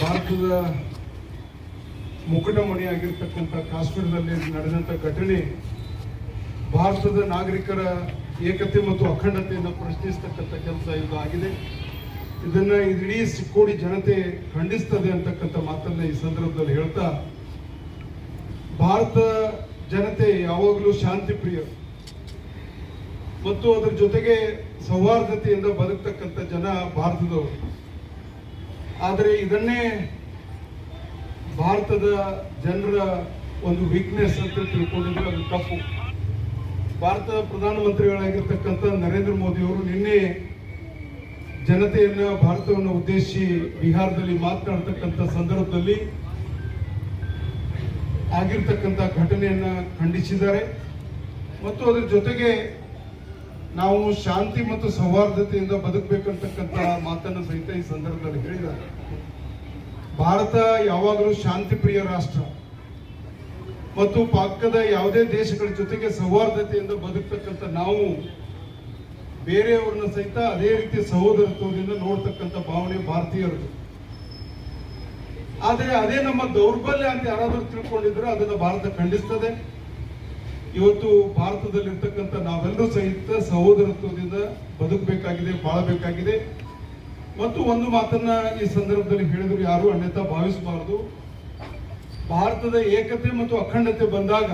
ಭಾರತದ ಮುಕುಟಮಣಿಯಾಗಿರ್ತಕ್ಕಂಥ ಕಾಶ್ಮೀರದಲ್ಲಿ ನಡೆದಂಥ ಘಟನೆ ಭಾರತದ ನಾಗರಿಕರ ಏಕತೆ ಮತ್ತು ಅಖಂಡತೆಯನ್ನು ಪ್ರಶ್ನಿಸ್ತಕ್ಕಂಥ ಕೆಲಸ ಇದು ಆಗಿದೆ. ಇದನ್ನ ಇಡೀ ಸಿಕ್ಕೋಡಿ ಜನತೆ ಖಂಡಿಸ್ತದೆ ಅಂತಕ್ಕಂಥ ಮಾತನ್ನ ಈ ಸಂದರ್ಭದಲ್ಲಿ ಹೇಳ್ತಾ, ಭಾರತ ಜನತೆ ಯಾವಾಗಲೂ ಶಾಂತಿ ಪ್ರಿಯ. ಮತ್ತು ಅದರ ಜೊತೆಗೆ ಸೌಹಾರ್ದತೆಯಿಂದ ಬದುಕ್ತಕ್ಕಂಥ ಜನ ಭಾರತದವರು. ಆದರೆ ಇದನ್ನೇ ಭಾರತದ ಜನರ ಒಂದು ವೀಕ್ನೆಸ್ ಅಂತ ತಿಳ್ಕೊಂಡಿದ್ರೆ ಅದು ತಪ್ಪು. ಭಾರತದ ಪ್ರಧಾನಮಂತ್ರಿಗಳಾಗಿರ್ತಕ್ಕಂಥ ನರೇಂದ್ರ ಮೋದಿ ಅವರು ನಿನ್ನೆ ಜನತೆಯನ್ನ ಭಾರತವನ್ನು ಉದ್ದೇಶಿಸಿ ಬಿಹಾರದಲ್ಲಿ ಮಾತನಾಡ್ತಕ್ಕಂಥ ಸಂದರ್ಭದಲ್ಲಿ ಆಗಿರ್ತಕ್ಕಂಥ ಘಟನೆಯನ್ನು ಖಂಡಿಸಿದ್ದಾರೆ. ಮತ್ತು ಅದರ ಜೊತೆಗೆ ನಾವು ಶಾಂತಿ ಮತ್ತು ಸೌಹಾರ್ದತೆಯಿಂದ ಬದುಕಬೇಕಂತಕ್ಕಂಥ ಮಾತನ್ನು ಸಹಿತ ಈ ಸಂದರ್ಭದಲ್ಲಿ ಹೇಳಿದ್ದಾರೆ. ಭಾರತ ಯಾವಾಗಲೂ ಶಾಂತಿ ಪ್ರಿಯ ರಾಷ್ಟ್ರ. ಮತ್ತು ಪಕ್ಕದ ಯಾವುದೇ ದೇಶಗಳ ಜೊತೆಗೆ ಸೌಹಾರ್ದತೆಯಿಂದ ಬದುಕ್ತಕ್ಕಂಥ ನಾವು ಬೇರೆಯವ್ರನ್ನ ಸಹಿತ ಅದೇ ರೀತಿ ಸಹೋದರತ್ವದಿಂದ ನೋಡ್ತಕ್ಕಂಥ ಭಾವನೆ ಭಾರತೀಯರದು ಆದರೆ ಅದೇ ನಮ್ಮ ದೌರ್ಬಲ್ಯ ಅಂತ ಯಾರಾದರೂ ತಿಳ್ಕೊಂಡಿದ್ರೆ ಅದನ್ನ ಭಾರತ ಖಂಡಿಸ್ತದೆ. ಇವತ್ತು ಭಾರತದಲ್ಲಿರ್ತಕ್ಕಂಥ ನಾವೆಲ್ಲರೂ ಸಹಿತ ಸಹೋದರತ್ವದಿಂದ ಬದುಕಬೇಕಾಗಿದೆ, ಬಾಳಬೇಕಾಗಿದೆ. ಮತ್ತು ಒಂದು ಮಾತನ್ನ ಈ ಸಂದರ್ಭದಲ್ಲಿ ಹೇಳಿದ್ರು ಯಾರು ಅನ್ಯತ ಭಾವಿಸಬಾರದು. ಭಾರತದ ಏಕತೆ ಮತ್ತು ಅಖಂಡತೆ ಬಂದಾಗ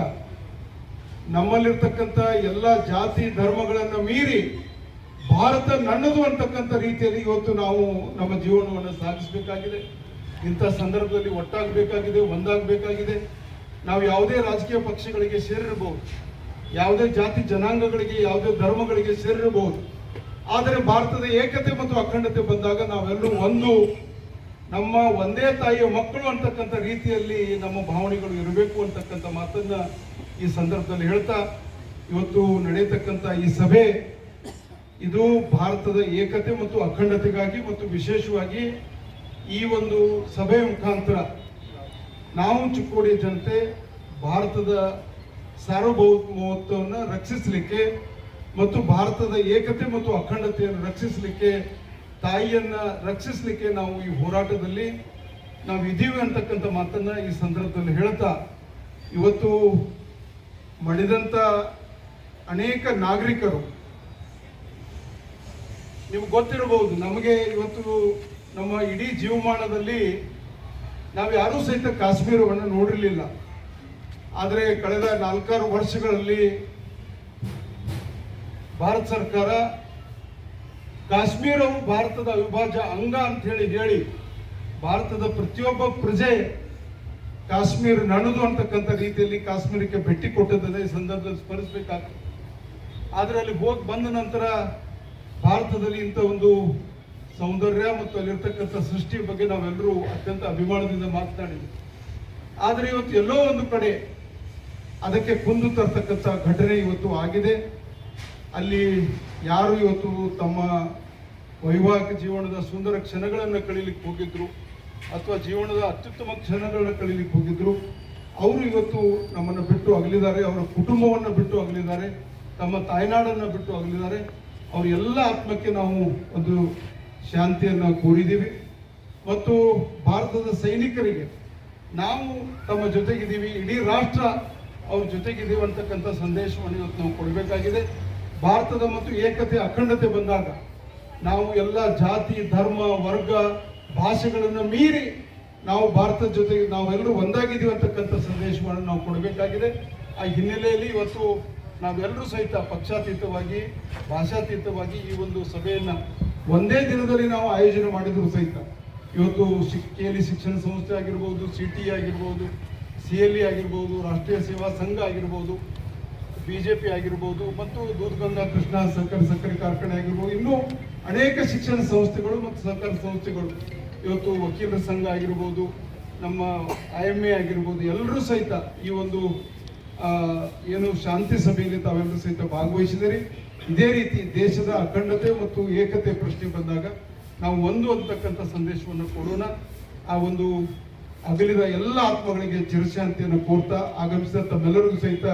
ನಮ್ಮಲ್ಲಿರ್ತಕ್ಕಂಥ ಎಲ್ಲ ಜಾತಿ ಧರ್ಮಗಳನ್ನು ಮೀರಿ ಭಾರತ ನನ್ನದು ಅಂತಕ್ಕಂಥ ರೀತಿಯಲ್ಲಿ ಇವತ್ತು ನಾವು ನಮ್ಮ ಜೀವನವನ್ನು ಸಾಗಿಸಬೇಕಾಗಿದೆ. ಇಂಥ ಸಂದರ್ಭದಲ್ಲಿ ಒಟ್ಟಾಗಬೇಕಾಗಿದೆ, ಒಂದಾಗಬೇಕಾಗಿದೆ. ನಾವು ಯಾವುದೇ ರಾಜಕೀಯ ಪಕ್ಷಗಳಿಗೆ ಸೇರಿರಬಹುದು, ಯಾವುದೇ ಜಾತಿ ಜನಾಂಗಗಳಿಗೆ, ಯಾವುದೇ ಧರ್ಮಗಳಿಗೆ ಸೇರಿರಬಹುದು. ಆದರೆ ಭಾರತದ ಏಕತೆ ಮತ್ತು ಅಖಂಡತೆ ಬಂದಾಗ ನಾವೆಲ್ಲರೂ ಒಂದು, ನಮ್ಮ ಒಂದೇ ತಾಯಿಯ ಮಕ್ಕಳು ಅಂತಕ್ಕಂಥ ರೀತಿಯಲ್ಲಿ ನಮ್ಮ ಭಾವನೆಗಳು ಇರಬೇಕು ಅಂತಕ್ಕಂಥ ಮಾತನ್ನ ಈ ಸಂದರ್ಭದಲ್ಲಿ ಹೇಳ್ತಾ, ಇವತ್ತು ನಡೆಯತಕ್ಕಂಥ ಈ ಸಭೆ ಇದು ಭಾರತದ ಏಕತೆ ಮತ್ತು ಅಖಂಡತೆಗಾಗಿ ಮತ್ತು ವಿಶೇಷವಾಗಿ ಈ ಒಂದು ಸಭೆಯ ಮುಖಾಂತರ ನಾವು ಚಿಕ್ಕೋಡಿ ಜನತೆ ಭಾರತದ ಸಾರ್ವಭೌಮತ್ವವನ್ನು ರಕ್ಷಿಸಲಿಕ್ಕೆ ಮತ್ತು ಭಾರತದ ಏಕತೆ ಮತ್ತು ಅಖಂಡತೆಯನ್ನು ರಕ್ಷಿಸಲಿಕ್ಕೆ, ತಾಯಿಯನ್ನು ರಕ್ಷಿಸಲಿಕ್ಕೆ ನಾವು ಈ ಹೋರಾಟದಲ್ಲಿ ನಾವು ಇದ್ದೀವಿ ಅಂತಕ್ಕಂಥ ಮಾತನ್ನು ಈ ಸಂದರ್ಭದಲ್ಲಿ ಹೇಳ್ತಾ, ಇವತ್ತು ಮಡಿದಂಥ ಅನೇಕ ನಾಗರಿಕರು, ನಿಮ್ಗೆ ಗೊತ್ತಿರಬಹುದು, ನಮಗೆ ಇವತ್ತು ನಮ್ಮ ಇಡೀ ಜೀವಮಾನದಲ್ಲಿ ನಾವು ಯಾರೂ ಸಹಿತ ಕಾಶ್ಮೀರವನ್ನು ನೋಡಿರಲಿಲ್ಲ. ಆದರೆ ಕಳೆದ ನಾಲ್ಕಾರು ವರ್ಷಗಳಲ್ಲಿ ಭಾರತ ಸರ್ಕಾರ ಕಾಶ್ಮೀರವು ಭಾರತದ ಅವಿಭಾಜ್ಯ ಅಂಗ ಅಂತ ಹೇಳಿ ಹೇಳಿ ಭಾರತದ ಪ್ರತಿಯೊಬ್ಬ ಪ್ರಜೆ ಕಾಶ್ಮೀರ ನಡೆದು ಅಂತಕ್ಕಂಥ ರೀತಿಯಲ್ಲಿ ಕಾಶ್ಮೀರಕ್ಕೆ ಭೇಟಿ ಕೊಟ್ಟದ್ದನ್ನು ಈ ಸಂದರ್ಭದಲ್ಲಿ ಸ್ಮರಿಸಬೇಕಾಗ್ತದೆ. ಆದರೆ ಅಲ್ಲಿ ಹೋಗಿ ಬಂದ ನಂತರ ಭಾರತದಲ್ಲಿ ಇಂಥ ಒಂದು ಸೌಂದರ್ಯ ಮತ್ತು ಅಲ್ಲಿರ್ತಕ್ಕಂಥ ಸೃಷ್ಟಿಯ ಬಗ್ಗೆ ನಾವೆಲ್ಲರೂ ಅತ್ಯಂತ ಅಭಿಮಾನದಿಂದ ಮಾತನಾಡಿದ್ವಿ. ಆದರೆ ಇವತ್ತು ಎಲ್ಲೋ ಒಂದು ಕಡೆ ಅದಕ್ಕೆ ಕುಂದು ತರ್ತಕ್ಕಂಥ ಘಟನೆ ಇವತ್ತು ಆಗಿದೆ. ಅಲ್ಲಿ ಯಾರು ಇವತ್ತು ತಮ್ಮ ವೈವಾಹಿಕ ಜೀವನದ ಸುಂದರ ಕ್ಷಣಗಳನ್ನು ಕಳೀಲಿಕ್ಕೆ ಹೋಗಿದ್ರು ಅಥವಾ ಜೀವನದ ಅತ್ಯುತ್ತಮ ಕ್ಷಣಗಳನ್ನ ಕಳೀಲಿಕ್ಕೆ ಹೋಗಿದ್ರು, ಅವರು ಇವತ್ತು ನಮ್ಮನ್ನು ಬಿಟ್ಟು ಅಗಲಿದ್ದಾರೆ, ಅವರ ಕುಟುಂಬವನ್ನು ಬಿಟ್ಟು ಅಗಲಿದ್ದಾರೆ, ತಮ್ಮ ತಾಯ್ನಾಡನ್ನು ಬಿಟ್ಟು ಅಗಲಿದ್ದಾರೆ. ಅವರೆಲ್ಲ ಆತ್ಮಕ್ಕೆ ನಾವು ಒಂದು ಶಾಂತಿಯನ್ನು ಕೋರಿದ್ದೀವಿ. ಮತ್ತು ಭಾರತದ ಸೈನಿಕರಿಗೆ ನಾವು ತಮ್ಮ ಜೊತೆಗಿದ್ದೀವಿ. ಇಡೀ ರಾಷ್ಟ್ರ ಅವ್ರ ಜೊತೆಗಿದ್ದೀವಿ ಅಂತಕ್ಕಂಥ ಸಂದೇಶವನ್ನು ಇವತ್ತು ನಾವು ಕೊಡಬೇಕಾಗಿದೆ. ಭಾರತದ ಮತ್ತು ಏಕತೆ ಅಖಂಡತೆ ಬಂದಾಗ ನಾವು ಎಲ್ಲ ಜಾತಿ, ಧರ್ಮ, ವರ್ಗ, ಭಾಷೆಗಳನ್ನು ಮೀರಿ ನಾವು ಭಾರತದ ಜೊತೆಗೆ ನಾವೆಲ್ಲರೂ ಒಂದಾಗಿದ್ದೀವಿ ಅಂತಕ್ಕಂಥ ಸಂದೇಶವನ್ನು ನಾವು ಕೊಡಬೇಕಾಗಿದೆ. ಆ ಹಿನ್ನೆಲೆಯಲ್ಲಿ ಇವತ್ತು ನಾವೆಲ್ಲರೂ ಸಹಿತ ಪಕ್ಷಾತೀತವಾಗಿ, ಭಾಷಾತೀತವಾಗಿ ಈ ಒಂದು ಸಭೆಯನ್ನ ಒಂದೇ ದಿನದಲ್ಲಿ ನಾವು ಆಯೋಜನೆ ಮಾಡಿದ್ರು ಸಹಿತ. ಇವತ್ತು ಶಿಕ್ ಕೇಲಿ ಶಿಕ್ಷಣ ಸಂಸ್ಥೆ ಆಗಿರ್ಬೋದು ಸಿ ಟಿ ಆಗಿರ್ಬೋದು ಸಿ ಎಲ್ ಇ ಆಗಿರ್ಬೋದು, ರಾಷ್ಟ್ರೀಯ ಸೇವಾ ಸಂಘ ಆಗಿರ್ಬೋದು ಬಿ ಜೆ ಪಿ ಆಗಿರ್ಬೋದು, ಮತ್ತು ದೂಧಗಂಗಾ ಕೃಷ್ಣ ಸಹಕಾರ ಸಕ್ಕರೆ ಕಾರ್ಖಾನೆ ಆಗಿರ್ಬೋದು, ಇನ್ನೂ ಅನೇಕ ಶಿಕ್ಷಣ ಸಂಸ್ಥೆಗಳು ಮತ್ತು ಸಹಕಾರ ಸಂಸ್ಥೆಗಳು. ಇವತ್ತು ವಕೀಲರ ಸಂಘ ಆಗಿರ್ಬೋದು, ನಮ್ಮ ಐ ಎಂ ಎ ಆಗಿರ್ಬೋದು, ಎಲ್ಲರೂ ಸಹಿತ ಈ ಒಂದು ಏನು ಶಾಂತಿ ಸಭೆಯಲ್ಲಿ ತಾವೆಲ್ಲರೂ ಸಹಿತ ಭಾಗವಹಿಸಿದರೆ ಇದೇ ರೀತಿ ದೇಶದ ಅಖಂಡತೆ ಮತ್ತು ಏಕತೆ ಪ್ರಶ್ನೆ ಬಂದಾಗ ನಾವು ಒಂದು ಅಂತಕ್ಕಂಥ ಸಂದೇಶವನ್ನು ಕೊಡೋಣ. ಆ ಒಂದು ಅಗಲಿದ ಎಲ್ಲ ಆತ್ಮಗಳಿಗೆ ಚಿರಶಾಂತಿಯನ್ನು ಕೋರ್ತಾ ಆಗಮಿಸಿದ ತಮ್ಮೆಲ್ಲರಿಗೂ ಸಹಿತ